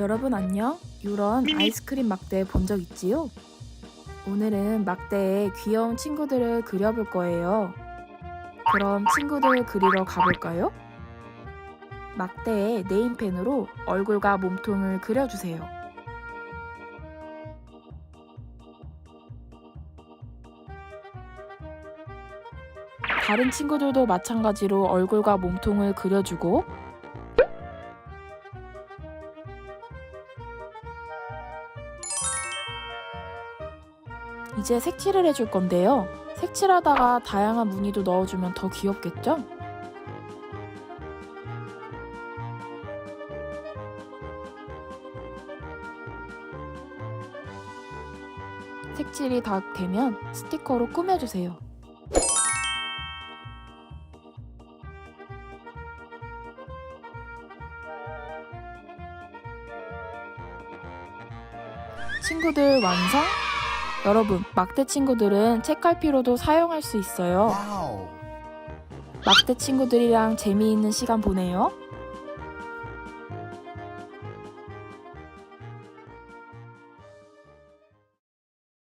여러분 안녕? 유런 아이스크림 막대 본 적 있지요? 오늘은 막대에 귀여운 친구들을 그려볼 거예요. 그럼 친구들 그리러 가볼까요? 막대에 네임펜으로 얼굴과 몸통을 그려주세요. 다른 친구들도 마찬가지로 얼굴과 몸통을 그려주고 이제 색칠을 해줄 건데요. 색칠하다가 다양한 무늬도 넣어주면 더 귀엽겠죠? 색칠이 다 되면 스티커로 꾸며주세요. 친구들 완성! 여러분, 막대 친구들은 책갈피로도 사용할 수 있어요. 막대 친구들이랑 재미있는 시간 보내요.